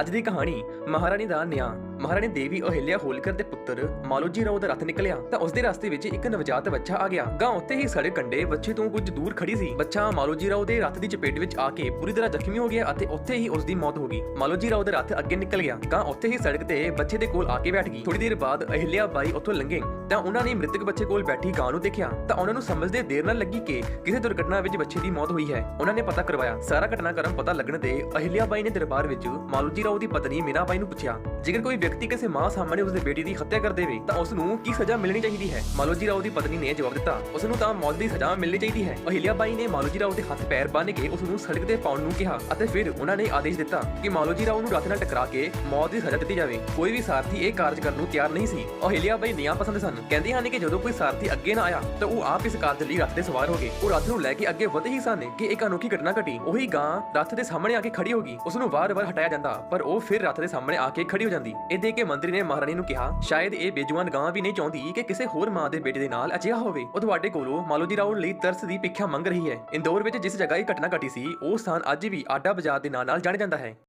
ਅੱਜ ਦੀ ਕਹਾਣੀ ਮਹਾਰਾਣੀ ਦਾ ਨਿਆਂ। ਮਹਾਰਾਣੀ ਦੇਵੀ ਅਹਿਲਿਆ ਹੋਲਕਰ ਦੇ ਪੁੱਤਰ ਮਾਲੋਜੀ ਰਾਓ ਦਾ ਰਥ ਨਿਕਲਿਆ, ਤਾਂ ਉਸ ਦੇ ਰਸਤੇ ਵਿੱਚ ਇੱਕ ਨਵਜਾਤ ਬੱਚਾ ਆ ਗਿਆ। ਗਾਂ ਉੱਤੇ ਹੀ ਸੜਕ ਕੰਡੇ ਬੱਚੇ ਤੋਂ ਕੁਝ ਦੂਰ ਖੜੀ ਸੀ। ਬੱਚਾ ਮਾਲੋਜੀ ਰਾਓ ਦੇ ਰਥ ਦੀ ਚਪੇਟ ਵਿੱਚ ਆ ਕੇ ਪੂਰੀ ਤਰ੍ਹਾਂ ਜ਼ਖਮੀ ਹੋ ਗਿਆ ਅਤੇ ਉੱਥੇ ਹੀ ਉਸ ਦੀ ਮੌਤ ਹੋ ਗਈ। ਮਾਲੋਜੀ ਰਾਓ ਦਾ ਰਥ ਅੱਗੇ ਨਿਕਲ ਗਿਆ। ਗਾਂ ਉੱਥੇ ਹੀ ਸੜਕ ਤੇ ਬੱਚੇ ਦੇ ਕੋਲ ਆ ਕੇ ਬੈਠ ਗਈ। ਥੋੜੀ ਦੇਰ ਬਾਅਦ ਅਹਿਲਿਆ ਬਾਈ ਉੱਥੋਂ ਲੰਘੇ, ਤਾਂ ਉਹਨਾਂ ਨੇ ਮ੍ਰਿਤਕ ਬੱਚੇ ਕੋਲ ਬੈਠੀ ਗਾਂ ਨੂੰ ਦੇਖਿਆ। ਤਾਂ ਉਹਨਾਂ ਨੂੰ ਸਮਝਦੇ ਦੇਰ ਨਾਲ ਲੱਗੀ ਕਿ ਕਿਸੇ ਦੁਰਘਟਨਾ ਵਿੱਚ ਬੱਚੇ ਦੀ ਮੌਤ ਹੋਈ ਹੈ। ਉਹਨਾਂ ਨੇ ਪਤਾ ਕਰਵਾਇਆ। ਸਾਰਾ ਘਟਨਾਕ੍ਰਮ ਪਤਾ ਲੱਗਣ ਤੇ ਅਹਿਲਿਆ ਬਾਈ ਨੇ ਦਰਬਾਰ ਵਿੱਚ ਮਾਲੋਜੀ ਰਾਓ ਦੀ ਪਤਨੀ ਮੀਨਾ ਬਾਈ ਨੂੰ ਪੁੱਛਿਆ। ਜੇਕਰ ਕੋਈ ਵਿਅਕਤੀ ਕਿਸੇ ਮਾਂ ਸਾਹਮਣੇ ਉਸਦੇ ਬੇਟੀ ਦੀ ਹੱਤਿਆ ਕਰ ਦੇਵੇ, ਤਾਂ ਉਸ ਨੂੰ ਕੀ ਸਜ਼ਾ ਮਿਲਣੀ ਚਾਹੀਦੀ ਹੈ? ਮਾਲੋਜੀ ਰਾਓ ਦੀ ਪਤਨੀ ਨੇ ਜਵਾਬ ਦਿੱਤਾ ਉਸ ਨੂੰ ਤਾਂ ਮੌਤ ਦੀ ਸਜ਼ਾ ਮਿਲਣੀ ਚਾਹੀਦੀ ਹੈ। ਅਹਿਲਿਆ ਬਾਈ ਨੇ ਮਾਲੋਜੀ ਰਾਓ ਦੇ ਹੱਥ ਪੈਰ ਬੰਨ੍ਹ ਕੇ ਉਸ ਨੂੰ ਸੜਕ ਤੇ ਪਾਉਣ ਨੂੰ ਕਿਹਾ ਅਤੇ ਫਿਰ ਉਹਨਾਂ ਨੇ ਆਦੇਸ਼ ਦਿੱਤਾ ਕਿ ਮਾਲੋਜੀ ਰਾਓ ਨੂੰ ਰੱਥ ਨਾਲ ਟਕਰਾ ਕੇ ਮੌਤ ਦੀ ਸਜ਼ਾ ਦਿੱਤੀ ਜਾਵੇ। ਕੋਈ ਵੀ ਸਾਰਥੀ ਇਹ ਕਾਰਜ ਕਰਨ ਨੂੰ ਤਿਆਰ ਨਹੀਂ ਸੀ। ਅਹਿਲਿਆ ਬਾਈ ਨਿਆਂ ਪਸੰਦ ਸਨ। ਕਹਿੰਦੇ ਹਨ ਕਿ ਜਦੋਂ ਕੋਈ ਸਾਰਥੀ ਅੱਗੇ ਨਾ ਆਇਆ, ਤਾਂ ਉਹ ਆਪ ਇਸ ਕਾਰਜ ਲਈ ਰੱਥ ਤੇ ਸਵਾਰ ਹੋ ਗਏ। ਉਹ ਰੱਥ ਨੂੰ ਲੈ ਕੇ ਅੱਗੇ ਵਧੇ ਹੀ ਸਨ ਕਿ ਇੱਕ ਅਨੋਖੀ ਘਟਨਾ ਘਟੀ। ਉਹੀ ਗਾਂ ਰੱਥ ਦੇ ਸਾਹਮਣੇ ਆ ਕੇ ਖੜੀ ਹੋ ਗਈ। ਉਸ ਨੂੰ ਵਾਰ-ਵਾਰ ਹਟਾਇਆ ਜਾਂਦਾ, ਪਰ ਉਹ ਫਿਰ ਰੱਥ ਦੇ ਸਾਹਮਣੇ ਆ ਕੇ ਖੜੀ ਹੋ ਜਾਂਦੀ। ਇਹ ਦੇਖ ਕੇ ਮੰਤਰੀ ਨੇ ਮਹਾਰਾਣੀ ਨੂੰ ਕਿਹਾ, ਸ਼ਾਇਦ ਇਹ ਬੇਜੁਬਾਨ ਗਾਂ ਵੀ ਨਹੀਂ ਚਾਹੁੰਦੀ ਕਿ ਕਿਸੇ ਹੋਰ ਮਾਂ ਦੇ ਬੇਟੇ ਦੇ ਨਾਲ ਅਜਿਹਾ ਹੋਵੇ। ਉਹ ਤੁਹਾਡੇ ਕੋਲੋਂ ਮਾਲੋਜੀ ਰਾਓ ਲਈ ਤਰਸ ਦੀ ਭਿੱਖਿਆ ਮੰਗ ਰਹੀ ਹੈ। ਇੰਦੌਰ ਵਿੱਚ ਜਿਸ ਜਗ੍ਹਾ ਇਹ ਘਟਨਾ ਘਟੀ ਸੀ, ਉਹ ਸਥਾਨ ਅੱਜ ਵੀ ਆਡਾ ਬਾਜ਼ਾਰ ਦੇ ਨਾਂ ਨਾਲ ਜਾਣਿਆ ਜਾਂਦਾ ਹੈ।